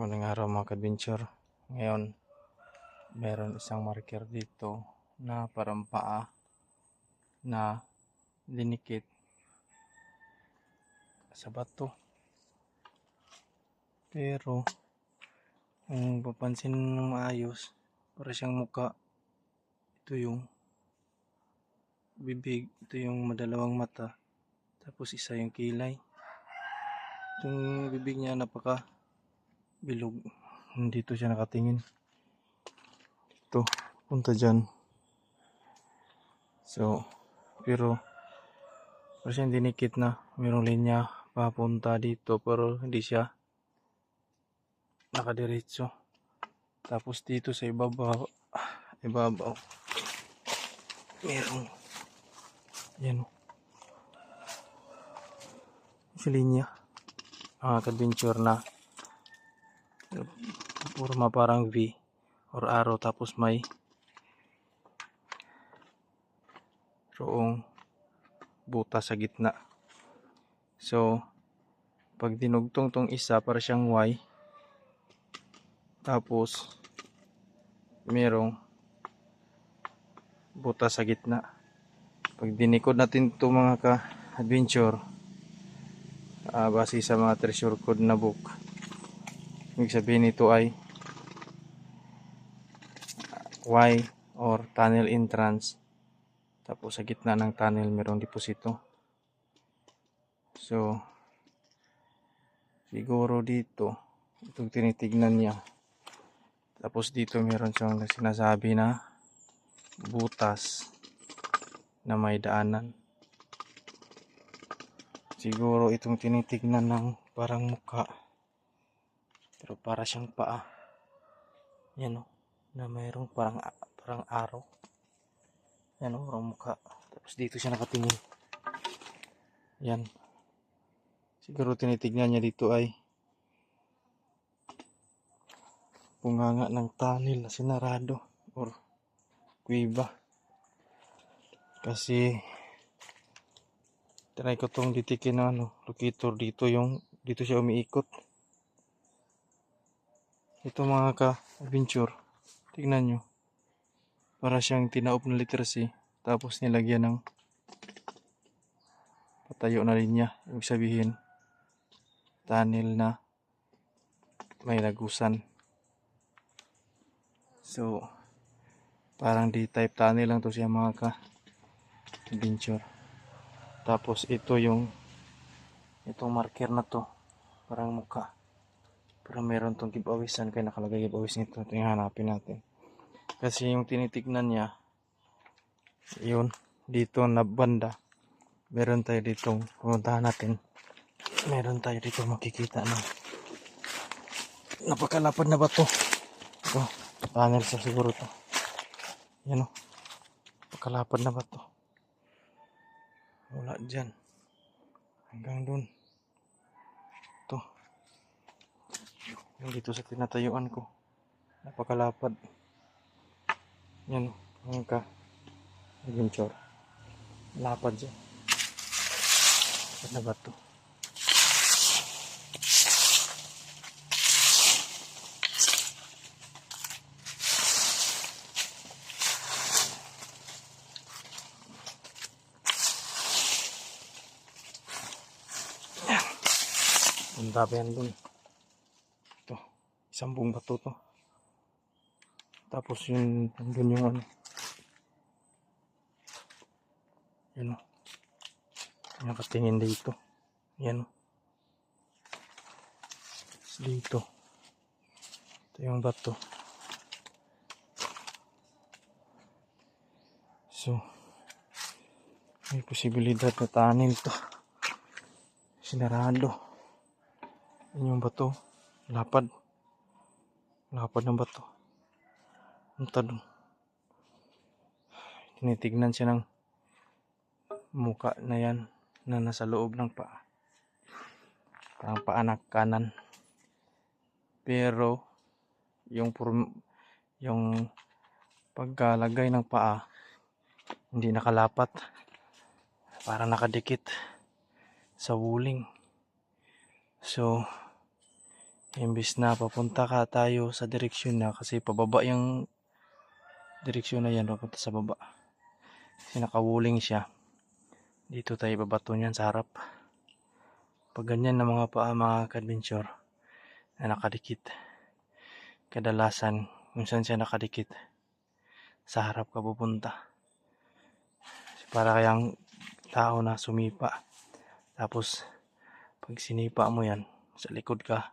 Unang araw mga ka-adventure. Ngayon, meron isang marker dito na parang paa na dinikit sa bato. Pero, kung papansin ng maayos, para siyang muka. Ito yung bibig, ito yung madalawang mata, tapos isa yung kilay. Itong bibig niya napaka bilog. Dito siya nakatingin. Ito, punta dyan. So, pero, siyang dinikit na. Mayroong linya papunta dito, pero hindi siya nakadiretso. Tapos dito sa ibabaw, ibabaw, merong, yan o. Sa linya. Mga ka-adventure na forma parang V or arrow tapos may roong buta sa gitna. So, pag dinugtong tong isa para siyang Y tapos merong buta sa gitna. Pag dinikod natin to mga ka-adventure ah, base sa mga treasure code na book Ibig sabihin nito ay Y or tunnel entrance. Tapos sa gitna ng tunnel mayroong deposito. So, siguro dito, itong tinitignan niya. Tapos dito meron siyang sinasabi na butas na may daanan. Siguro itong tinitignan ng parang mukha. Pero para siyang paa. Yan o. Na mayroong parang, parang araw. Yan o, parang mukha. Tapos dito siya nakatingin. Yan. Siguro tinitignan niya dito ay punganga ng tunnel na sinarado or kuiba. Kasi try ko tong ditikin ng ano, locator dito yung dito siya umiikot. Ito mga ka-adventure. Tingnan nyo. Para siyang tinaop na literacy. Tapos nilagyan ng patayo na linya. Ibig sabihin, tunnel na may lagusan. So, parang D-type tunnel lang to siya mga ka-adventure. Tapos ito yung itong marker na to. Parang mukha. Pero meron tong giveaways kaya nakalagay giveaways nito. Ito yung hanapin natin. Kasi yung tinitignan niya, yun, dito na banda. Meron tayo ditong pumuntahan natin. Meron tayo dito makikita na napakalapad na ba to? Ito, tunnel sa siguro to. Yan o. Napakalapad na ba to? Wala dyan. Hanggang dun. Ito. Yung dito sa tinatayuan ko. Napakalapad. Yan. Ang ka. Adventure. Lapad dyan. Ano ba to? Yan. Ang dami yan dun. Ito. Isang buong bato to. Tapos yun, nandun yung ano. Yan o. Yung katingin dito. Yan o. Dito. Ito yung bato. So, may posibilidad na tanin to. Sinarado. Yan yung bato. Lapad. Lapad ng bato. Ang tadong. Tinitignan siya ng muka na yan na nasa loob ng paa. Parang paanak kanan. Pero yung yung pagkalagay ng paa hindi nakalapat. Parang nakadikit sa wuling. So Imbis na papunta ka tayo sa direksyon na kasi pababa yung direksyon na yan papunta sa baba. Kasi nakawuling siya. Dito tayo babato niyan sa harap. Pag ganyan na mga paa mga adventure na nakadikit. Kadalasan kung saan siya nakadikit sa harap ka pupunta. Para kayang tao na sumipa. Tapos pag sinipa mo yan sa likod ka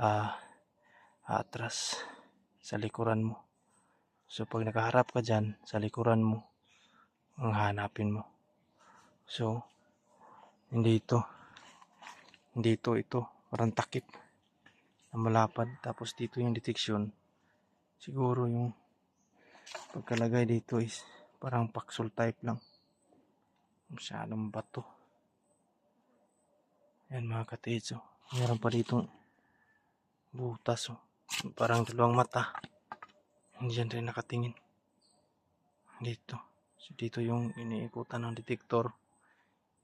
ah atras sa likuran mo. So pag nakaharap ka dyan sa likuran mo ang hanapin mo. So hindi ito. Hindi ito ito. Parang takip na malapad. Tapos dito yung detection siguro yung pagkalagay dito is parang paksol type lang. Masyadong bato. Yan mga katejo meron pa dito butas oh. parang dalawang mata Diyan rin nakatingin. Dito. So dito yung iniikutan ng detektor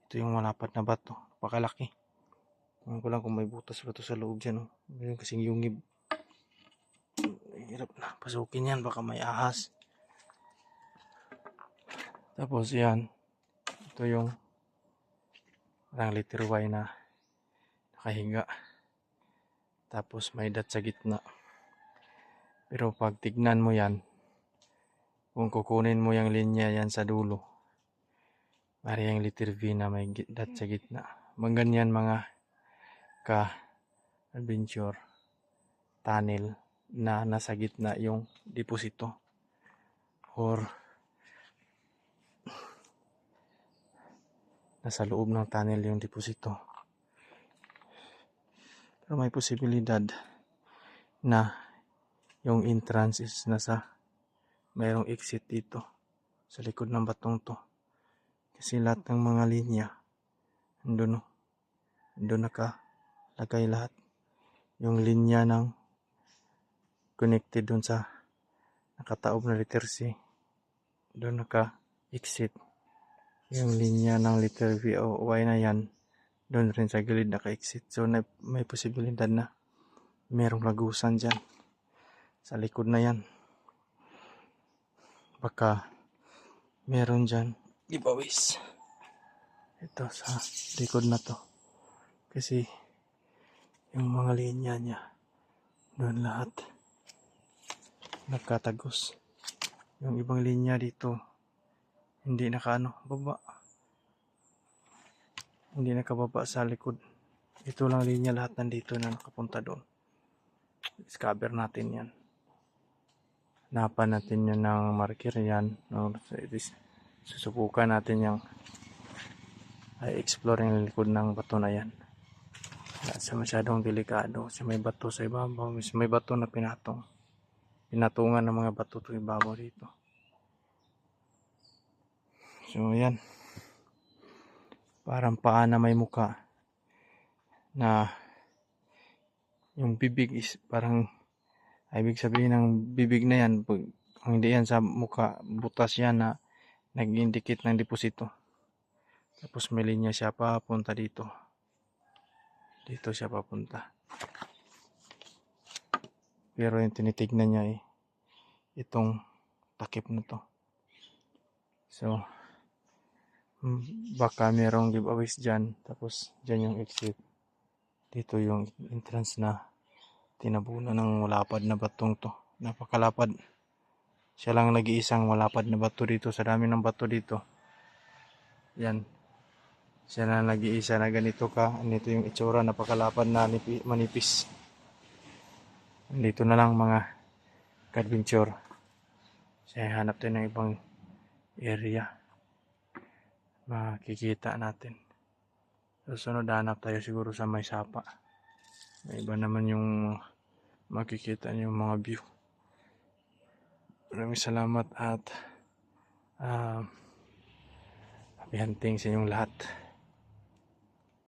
ito yung malapad na bato. Pakalaki Ewan ko lang kung may butas ba to sa loob dyan oh. Meron kasing yungib. Hirap na. Pasukin yan. Baka may ahas. Tapos yan. Ito yung parang letter Y na nakahiga tapos may dot sa gitna pero pag tignan mo yan kung kukunin mo yung linya yan sa dulo pare yung letter V na may dot sa gitna mga ganyan mga ka adventure tunnel na nasa gitna yung deposito or nasa loob ng tunnel yung deposito. Pero may posibilidad na yung entrance is nasa mayroong exit dito sa likod ng batong to. Kasi lahat ng mga linya andun, no? andun nakalagay lahat. Yung linya ng connected dun sa nakataob na letter C. Doon naka-exit yung linya ng letter V o Y na yan, doon rin sa gilid naka-exit. So, na, may posibilidad na merong lagusan dyan. Sa likod na yan. Baka meron dyan giveaways. Ito sa likod na to. Kasi yung mga linya niya, doon lahat nagkatagos. Yung ibang linya dito, hindi nakaano, baba. Hindi nakababa sa likod. Ito lang linya lahat nandito na nakapunta doon. Discover natin yan. Napan natin yan ng marker yan. No, susubukan natin yung ay explore yung likod ng bato na yan. Siya masyadong delikado. Kasi may bato sa ibabaw. May bato na pinatong. Pinatungan ng mga bato to ibabaw dito. So, yan. Parang paa na may muka. Na yung bibig is parang ibig sabihin ng bibig na yan pag kung hindi yan sa muka butas yan na nag-indicate ng deposito. Tapos may linya siya papunta dito. Dito siya papunta. Pero yung tinitignan niya eh itong takip na to. So mm, baka merong giveaways dyan. Tapos dyan yung exit. Dito yung entrance na tinabunan ng malapad na batong to. Napakalapad. Siya lang nag-iisang malapad na bato dito. Sa dami ng bato dito. Yan. Siya na nag-iisa na ganito ka. Ganito yung itsura. Napakalapad na nipi, manipis. Dito na lang mga adventure siya hanap tayo ng ibang area. Makikita natin. Susunod hanap tayo siguro sa may sapa iba naman yung makikita yung mga view. Maraming salamat at uh, happy hunting sa inyong lahat